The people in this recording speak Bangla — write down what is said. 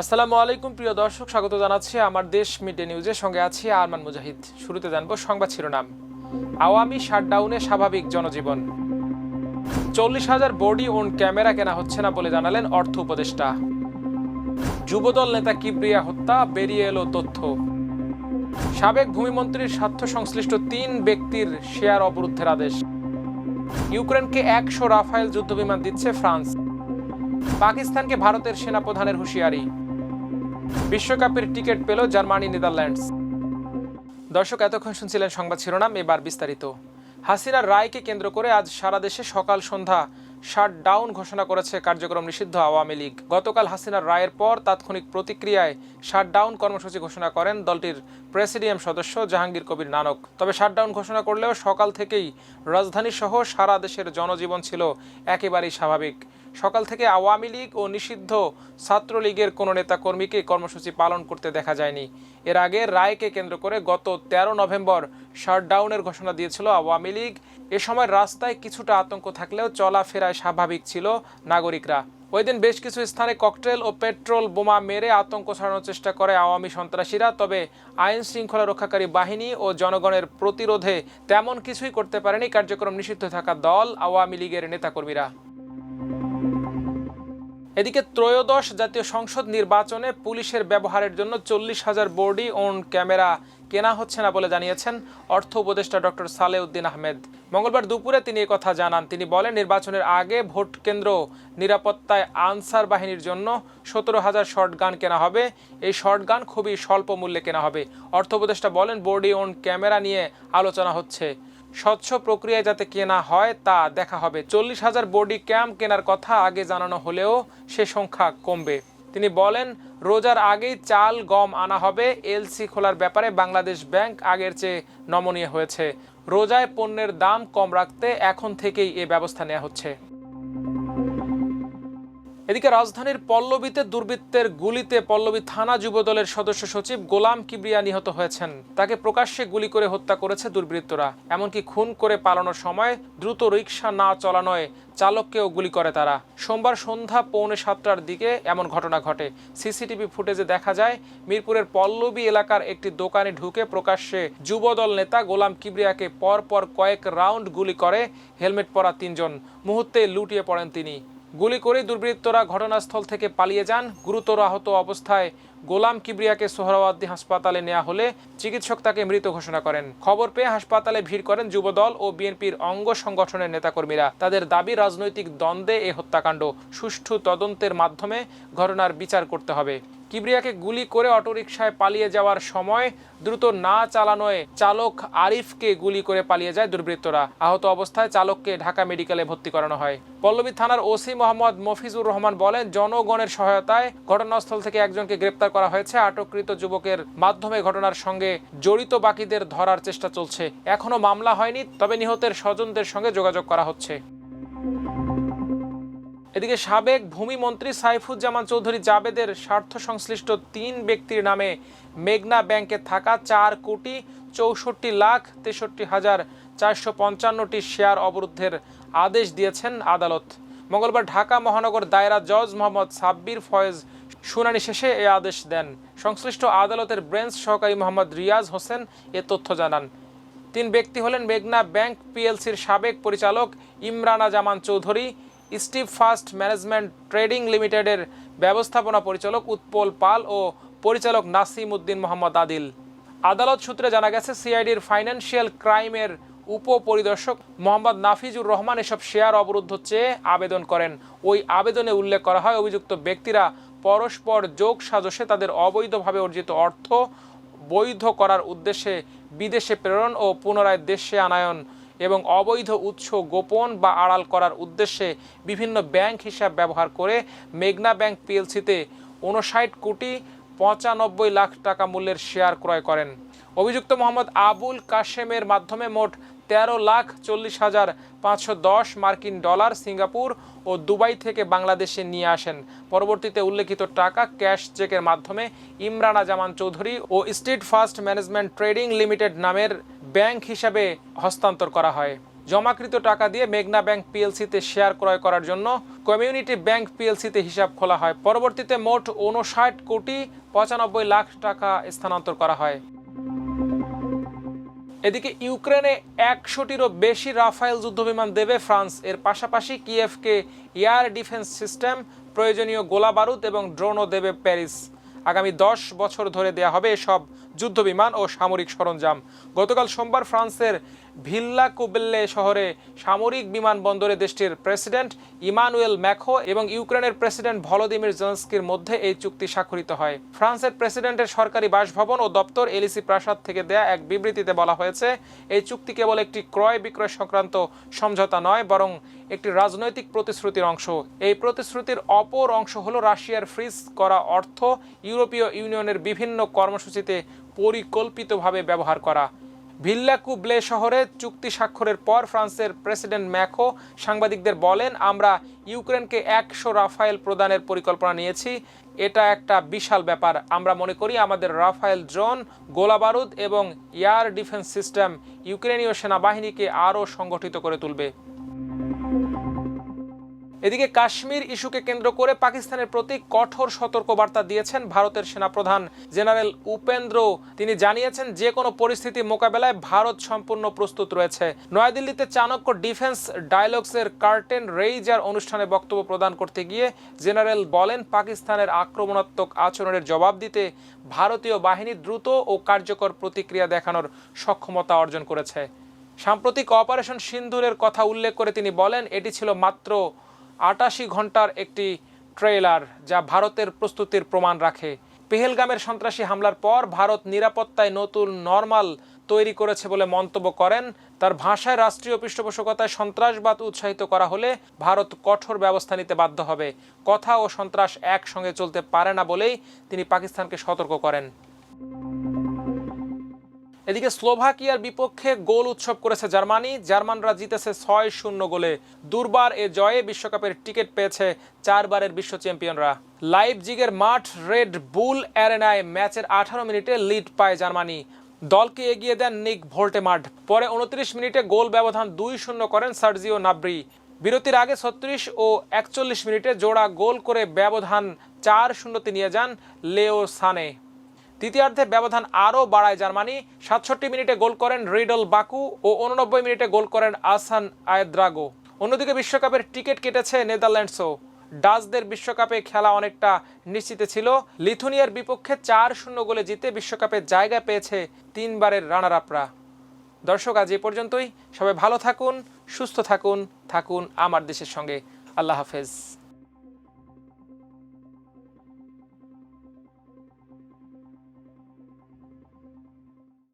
আসসালামু আলাইকুম, প্রিয় দর্শক, স্বাগত জানাচ্ছি আমার দেশ মিডে নিউজের সঙ্গে আছি আরমান মুজাহিদ। শুরুতে জানব সংবাদ শিরোনাম। আওয়ামী শাটডাউনে স্বাভাবিক জনজীবন। চল্লিশ হাজার বডি ওন ক্যামেরা কেনা হচ্ছে না বলে জানালেন অর্থ উপদেষ্টা। যুবদল নেতা কিবরিয়া হত্যা, বেরিয়ে এলো তথ্য। সাবেক ভূমিমন্ত্রীর স্বার্থ সংশ্লিষ্ট তিন ব্যক্তির শেয়ার অবরুদ্ধের আদেশ। ইউক্রেনকে একশো রাফায়েল যুদ্ধবিমান দিচ্ছে ফ্রান্স। পাকিস্তানকে ভারতের সেনাপ্রধানের হুঁশিয়ারি। বিশ্বকাপের টিকিট পেল জার্মানি, নেদারল্যান্ডস। দর্শক, এতক্ষণ শুনছিলেন সংবাদ শিরোনাম, এবার বিস্তারিত। হাসিনার রায়কে কেন্দ্র করে আজ সারা দেশে সকাল সন্ধ্যা শাট ডাউন ঘোষণা করেছে কার্যক্রম নিষিদ্ধ আওয়ামী লীগ। গতকাল হাসিনার রায়ের পর তাৎক্ষণিক প্রতিক্রিয়ায় শাট ডাউন কর্মসূচি ঘোষণা করেন দলটির প্রেসিডিয়াম সদস্য জাহাঙ্গীর কবির নানক। তবে শাটডাউন ঘোষণা করলেও সকাল থেকেই রাজধানী সহ সারা দেশের জনজীবন ছিল একেবারেই স্বাভাবিক। সকাল থেকে আওয়ামী লীগ ও নিষিদ্ধ ছাত্রলীগের কোনো নেতাকর্মীকে কর্মসূচি পালন করতে দেখা যায়নি। এর আগে রায়কে কেন্দ্র করে গত তেরো নভেম্বর শাটডাউনের ঘোষণা দিয়েছিল আওয়ামী লীগ। এ সময় রাস্তায় কিছুটা আতঙ্ক থাকলেও চলাফেরায় স্বাভাবিক ছিল নাগরিকরা। ওই দিন বেশ কিছু স্থানে ককটেল ও পেট্রোল বোমা মেরে আতঙ্ক ছড়ানোর চেষ্টা করে আওয়ামী সন্ত্রাসীরা, তবে আইন শৃঙ্খলা রক্ষাকারী বাহিনী ও জনগণের প্রতিরোধে তেমন কিছুই করতে পারেনি কার্যক্রম নিষিদ্ধ থাকা দল আওয়ামী লীগের নেতাকর্মীরা। এদিকে ত্রয়োদশ জাতীয় সংসদ নির্বাচনে পুলিশের ব্যবহারের জন্য চল্লিশ হাজার বোর্ডি ওন ক্যামেরা কেনা হচ্ছে না বলে জানিয়েছেন অর্থ উপদেষ্টা ডক্টর সালেউদ্দিন আহমেদ। মঙ্গলবার দুপুরে তিনি কথা জানান। তিনি বলেন, নির্বাচনের আগে ভোট কেন্দ্র নিরাপত্তায় আনসার বাহিনীর জন্য সতেরো হাজার শর্ট গান কেনা হবে। এই শর্ট গান খুবই স্বল্প মূল্যে কেনা হবে। অর্থ উপদেষ্টা বলেন বোর্ডি ওন ক্যামেরা নিয়ে আলোচনা হচ্ছে। স্বচ্ছ প্রক্রিয়ায় যাতে কেনা হয় তা দেখা হবে। চল্লিশ হাজার বডি ক্যাম্প কেনার কথা আগে জানানো হলেও সে সংখ্যা কমবে। তিনি বলেন, রোজার আগেই চাল, গম আনা হবে। এলসি খোলার ব্যাপারে বাংলাদেশ ব্যাংক আগের চেয়ে নমনীয় হয়েছে। রোজায় পণ্যের দাম কম রাখতে এখন থেকেই এ ব্যবস্থা নেওয়া হচ্ছে। এদিকে রাজধানীর পল্লবীতে দুর্বৃত্তের গুলিতে পল্লবী থানা যুবদলের সদস্য সচিব গোলাম কিবরিয়া নিহত হয়েছেন। তাকে প্রকাশ্যে গুলি করে হত্যা করেছে দুর্বৃত্তরা। এমনকি খুন করে পালানোর সময় দ্রুত রিক্সা না চলানোয় চালককেও গুলি করে তারা। সোমবার সন্ধ্যা পৌনে সাতটার দিকে এমন ঘটনা ঘটে। সিসিটিভি ফুটেজে দেখা যায়, মিরপুরের পল্লবী এলাকার একটি দোকানে ঢুকে প্রকাশ্যে যুবদল নেতা গোলাম কিবরিয়াকে পর পর কয়েক রাউন্ড গুলি করে, হেলমেট পরা তিনজন। মুহূর্তে লুটিয়ে পড়েন তিনি। গুলি করে দুর্বৃত্তরা ঘটনাস্থল থেকে পালিয়ে যান। গুরুতর আহত অবস্থায় গোলাম কিবরিয়াকে সোহরাওয়ার্দী হাসপাতালে নেওয়া হলে চিকিৎসক তাকে মৃত ঘোষণা করেন। খবর পেয়ে হাসপাতালে ভিড় করেন যুবদল ও বিএনপির অঙ্গ সংগঠনের নেতাকর্মীরা। তাদের দাবি, রাজনৈতিক দ্বন্দ্বে এ হত্যাকাণ্ড। সুষ্ঠু তদন্তের মাধ্যমে ঘটনার বিচার করতে হবে। কিবরিয়াকে গুলি করে অটোরিকশায় পালিয়ে যাওয়ার সময় দ্রুত না চালানোয় চালক আরিফকে গুলি করে পালিয়ে যায় দুর্বৃত্তরা। আহত অবস্থায় চালককে ঢাকা মেডিকেলে ভর্তি করানো হয়। পল্লবী থানার ওসি মোহাম্মদ মফিজুর রহমান বলেন, জনগণের সহায়তায় ঘটনাস্থল থেকে একজনকে গ্রেপ্তার করা হয়েছে। আটককৃত যুবকের মাধ্যমে ঘটনার সঙ্গে জড়িত বাকিদের ধরার চেষ্টা চলছে। এখনও মামলা হয়নি, তবে নিহতের স্বজনদের সঙ্গে যোগাযোগ করা হচ্ছে। এদিকে সাবেক ভূমিমন্ত্রী সাইফুজ্জামান চৌধুরী জাবেদের স্বার্থ সংশ্লিষ্ট তিন ব্যক্তির নামে মেঘনা ব্যাংকে থাকা চার কোটি চৌষট্টি লাখ তেষট্টি হাজার চারশো পঞ্চান্নটি শেয়ার অবরুদ্ধের আদেশ দিয়েছেন আদালত। মঙ্গলবার ঢাকা মহানগর দায়রা জজ মোহাম্মদ সাব্বির ফয়েজ শুনানি শেষে এ আদেশ দেন। সংশ্লিষ্ট আদালতের ব্রেঞ্চ সহকারী মোহাম্মদ রিয়াজ হোসেন এ তথ্য জানান। তিন ব্যক্তি হলেন মেঘনা ব্যাংক পিএলসির সাবেক পরিচালক Imrana Zaman Chowdhury street first management trading লিমিটেডের ব্যবস্থাপনা পরিচালক উৎপল পাল ও পরিচালক নাসিম উদ্দিন মোহাম্মদ আদিল। আদালত সূত্রে জানা গেছে, সিআইডির ফাইন্যান্সিয়াল ক্রাইমের উপপরিদর্শক মোহাম্মদ নাফিজুর রহমান এসব শেয়ার অবরুদ্ধ চেয়ে আবেদন করেন। ওই আবেদনে উল্লেখ করা হয়, অভিযুক্ত ব্যক্তিরা পরস্পর যোগ সাজসে তাদের অবৈধভাবে অর্জিত অর্থ বৈধ করার উদ্দেশ্যে বিদেশে প্রেরণ ও পুনরায় দেশে আনায়ন এবং অবৈধ উৎস গোপন বা আড়াল করার উদ্দেশ্যে বিভিন্ন ব্যাংক হিসাব ব্যবহার করে মেঘনা ব্যাংক পিএলসিতে উনষাট কোটি পঁচানব্বই লাখ টাকা মূল্যের শেয়ার ক্রয় করেন। অভিযুক্ত মোহাম্মদ আবুল কাশেমের মাধ্যমে মোট তেরো লাখ চল্লিশ হাজার পাঁচশো দশ মার্কিন ডলার সিঙ্গাপুর ও দুবাই থেকে বাংলাদেশে নিয়ে আসেন। পরবর্তীতে উল্লেখিত টাকা ক্যাশ চেকের মাধ্যমে ইমরানা জামান চৌধুরী ও street first management trading limited নামের ব্যাংক হিসাবে হস্তান্তর করা হয়। জমাকৃত টাকা দিয়ে মেঘনা ব্যাংক পিএলসিতে শেয়ার ক্রয় করার জন্য কমিউনিটি ব্যাংক পিএলসিতে হিসাব খোলা হয়। পরবর্তীতে মোট উনষাট কোটি পঁচানব্বই লাখ টাকা স্থানান্তর করা হয়। এদিকে ইউক্রেনে একশোটিরও বেশি রাফায়েল যুদ্ধবিমান দেবে ফ্রান্স। এর পাশাপাশি কিয়েভকে এয়ার ডিফেন্স সিস্টেম, প্রয়োজনীয় গোলা বারুদ এবং ড্রোনও দেবে প্যারিস। আগামী দশ বছর ধরে দেয়া হবে এসব যুদ্ধবিমান ও সামরিক সরঞ্জাম। গতকাল সোমবার ফ্রান্সের ভিল্লা কুবেল্লে শহরে সামরিক বিমানবন্দরে দেশটির প্রেসিডেন্ট ইমানুয়েল ম্যাখো এবং ইউক্রেনের প্রেসিডেন্ট ভলোদিমির জেলেন্সকির মধ্যে এই চুক্তি স্বাক্ষরিত হয়। ফ্রান্সের প্রেসিডেন্টের সরকারি বাসভবন ও দপ্তর এলিসি প্রাসাদ থেকে দেয়া এক বিবৃতিতে বলা হয়েছে, এই চুক্তি কেবল একটি ক্রয় বিক্রয় সংক্রান্ত সমঝোতা নয়, বরং একটি রাজনৈতিক প্রতিশ্রুতির অংশ। এই প্রতিশ্রুতির অপর অংশ হলো রাশিয়ার ফ্রিজ করা অর্থ ইউরোপীয় ইউনিয়নের বিভিন্ন কর্মসূচিতে পরিকল্পিতভাবে ব্যবহার করা। ভিল্লাকু ব্লে শহরে চুক্তি স্বাক্ষরের পর ফ্রান্সের প্রেসিডেন্ট ম্যাখো সাংবাদিকদের বলেন, আমরা ইউক্রেনকে একশো রাফায়েল প্রদানের পরিকল্পনা নিয়েছি। এটা একটা বিশাল ব্যাপার। আমরা মনে করি আমাদের রাফায়েল ড্রোন, গোলাবারুদ এবং এয়ার ডিফেন্স সিস্টেম ইউক্রেনীয় সেনাবাহিনীকে আরও সংগঠিত করে তুলবে। এদিকে কাশ্মীর ইস্যুকে কেন্দ্র করে পাকিস্তানের প্রতি কঠোর সতর্কবার্তা দিয়েছেন ভারতের সেনাপ্রধান জেনারেল উপেন্দ্র। তিনি জানিয়েছেন যে কোনো পরিস্থিতি মোকাবেলায় ভারত সম্পূর্ণ প্রস্তুত রয়েছে। নয়াদিল্লিতে চাণক্য ডিফেন্স ডায়ালগসের কার্টেন রেইজার অনুষ্ঠানে বক্তব্য প্রদান করতে গিয়ে জেনারেল বলেন, পাকিস্তানের আক্রমণাত্মক আচরণের জবাব দিতে ভারতীয় বাহিনী দ্রুত ও কার্যকর প্রতিক্রিয়া দেখানোর সক্ষমতা অর্জন করেছে। সাম্প্রতিক অপারেশন সিন্ধুরের কথা উল্লেখ করে তিনি বলেন, এটি ছিল মাত্র আটাশি ঘণ্টার একটি ট্রেলার যা ভারতের প্রস্তুতির প্রমাণ রাখে। পেহেলগামের সন্ত্রাসী হামলার পর ভারত নিরাপত্তায় নতুন নর্মাল তৈরি করেছে বলে মন্তব্য করেন। তার ভাষায় রাষ্ট্রীয় পৃষ্ঠপোষকতায় সন্ত্রাসবাদ উৎসাহিত করা হলে ভারত কঠোর ব্যবস্থা নিতে বাধ্য হবে। কথা ও সন্ত্রাস একসঙ্গে চলতে পারে না বলেই তিনি পাকিস্তানকে সতর্ক করেন। এদিকে স্লোভাকিয়ার বিপক্ষে গোল উৎসব করেছে জার্মানি। জার্মানরা জিতেছে ছয় শূন্য গোলে। দুর্বার এ জয়ে বিশ্বকাপের টিকিট পেয়েছে চারবারের বিশ্ব চ্যাম্পিয়নরা। লাইভ জিগের মাঠ রেড বুল অ্যারেনায় ম্যাচের আঠারো মিনিটে লিড পায় জার্মানি। দলকে এগিয়ে দেন নিক ভোল্টেমার্ড। পরে উনত্রিশ মিনিটে গোল ব্যবধান দুই শূন্য করেন সার্জিও নাব্রি। বিরতির আগে ছত্রিশ ও একচল্লিশ মিনিটে জোড়া গোল করে ব্যবধান চার শূন্যতে নিয়ে যান লেও সানে। তৃতীয়ার্ধে ব্যবধান আরও বাড়ায় জার্মানি। সাতষট্টি মিনিটে গোল করেন রিডল বাকু ও উননব্বই মিনিটে গোল করেন আসান আয়দ্রাগো। অন্যদিকে বিশ্বকাপের টিকিট কেটেছে নেদারল্যান্ডসও। ডাচদের বিশ্বকাপে খেলা অনেকটা নিশ্চিত ছিল। লিথুনিয়ার বিপক্ষে চার শূন্য গোলে জিতে বিশ্বকাপে জায়গা পেয়েছে তিনবারের রানার আপরা দর্শক, আজ এ পর্যন্তই। সবাই ভালো থাকুন, সুস্থ থাকুন থাকুন আমার দেশের সঙ্গে। আল্লাহ হাফেজ।